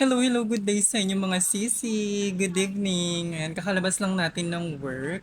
Hello, hello, good day sa inyo mga sisi. Good evening. Ayan, kakalabas lang natin ng work.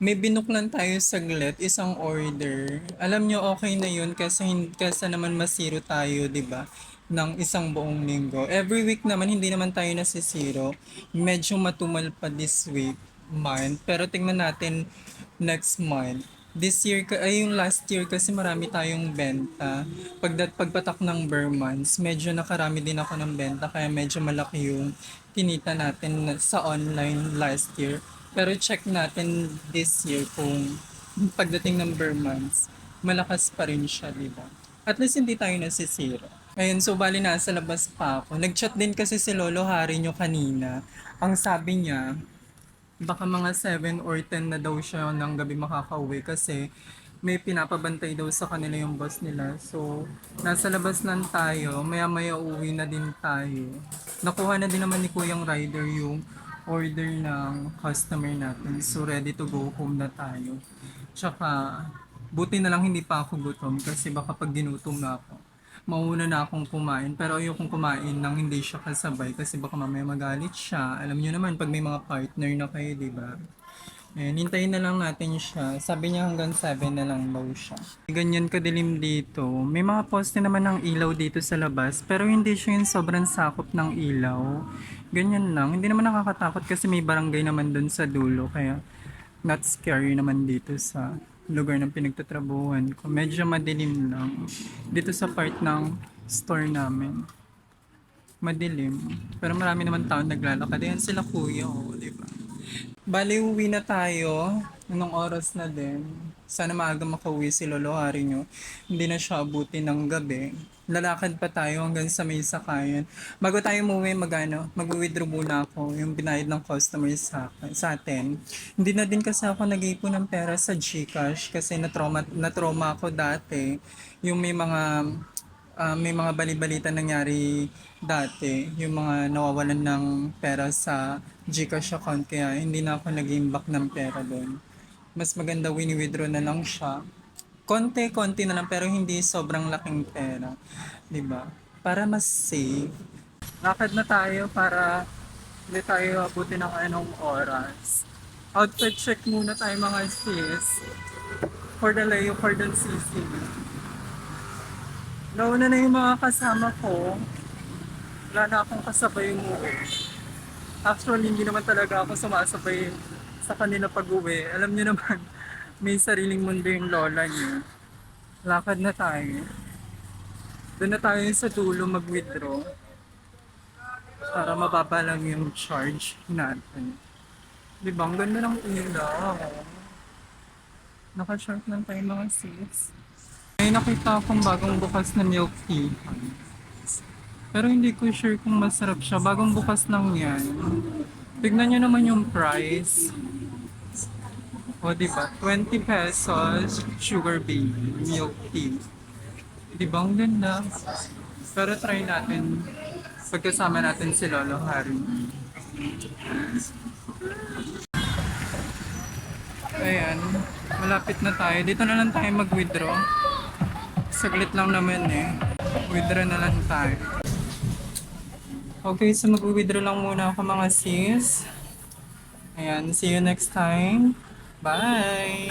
May binuklan tayo saglit, isang order. Alam nyo, okay na yun kasi, kasi naman masiro tayo, di ba? ng isang buong linggo. Every week naman, hindi naman tayo nasisiro. Medyo matumal pa this week, month. Pero tingnan natin next month. This year, ay yung last year kasi marami tayong benta. Pagdat pagpatak ng bare months, medyo nakarami din ako ng benta kaya medyo malaki yung kinita natin na- sa online last year. Pero check natin this year kung pagdating ng bare months, malakas pa rin siya, di ba? At least hindi tayo nasisira. Ayun, so bali nasa labas pa ako. Nag-chat din kasi si Lolo Hari nyo kanina. Ang sabi niya, baka mga 7 or 10 na daw siya ng gabi makakauwi kasi may pinapabantay daw sa kanila yung boss nila. So, nasa labas lang tayo. Maya-maya uwi na din tayo. Nakuha na din naman ni Kuyang Rider yung order ng customer natin. So, ready to go home na tayo. Tsaka, buti na lang hindi pa ako gutom kasi baka pag ginutom na ako, mauna na akong kumain. Pero ayokong kumain nang hindi siya kasabay kasi baka mamaya magalit siya. Alam niyo naman pag may mga partner na kayo, di ba? Ayan, hintayin na lang natin siya. Sabi niya hanggang 7 na lang daw siya. Ganyan kadilim dito. May mga poste naman ng ilaw dito sa labas, pero hindi siya yung sobrang sakop ng ilaw. Ganyan lang. Hindi naman nakakatakot kasi may barangay naman dun sa dulo, kaya not scary naman dito sa lugar ng pinagtatrabuhan ko. Medyo madilim lang. Dito sa part ng store namin. Madilim. Pero marami naman tao naglalakad. Ayan sila kuya, oh, di ba? Bali, uwi na tayo. Anong oras na din? Sana maaga makauwi si Lolo Hari nyo. Hindi na siya abutin ng gabi. Lalakad pa tayo hanggang sa may sakayan. Bago tayo umuwi, magano, mag-withdraw muna ako yung binayad ng customer sa, sa atin. Hindi na din kasi ako nag-ipon ng pera sa Gcash kasi na-trauma, na-trauma ako dati. Yung may mga ah, may mga bali-balita nangyari dati, yung mga nawawalan ng pera sa Gcash account kaya hindi na ako nag-imbak ng pera doon. Mas maganda wini-withdraw na lang siya. Konti-konti na lang pero hindi sobrang laking pera. 'Di ba? Para mas safe. Lakad na tayo para hindi tayo abutin ng anong oras. Outfit check muna tayo mga sis. For the layo, for the sisi. Nauna na yung mga kasama ko. Wala na akong kasabay umuwi. Actually, hindi naman talaga ako sumasabay sa kanila pag-uwi. Alam niyo naman, may sariling mundo yung lola niyo. Lakad na tayo. Doon na tayo sa dulo mag-withdraw. Para mababa lang yung charge natin. Di ba? Ang ganda ng ilaw. Naka-short lang tayo mga sis. May nakita akong bagong bukas na milk tea. Pero hindi ko sure kung masarap siya. Bagong bukas lang yan. Tignan nyo naman yung price. O, di ba? 20 pesos, sugar baby, milk tea. Di ba? Ang ganda. Pero try natin. Pagkasama natin si Lolo Harry. Ayan. Malapit na tayo. Dito na lang tayo mag-withdraw. Saglit lang naman eh. Withdraw na lang tayo. Okay, so mag-withdraw lang muna ako mga sis. Ayan, see you next time. Bye!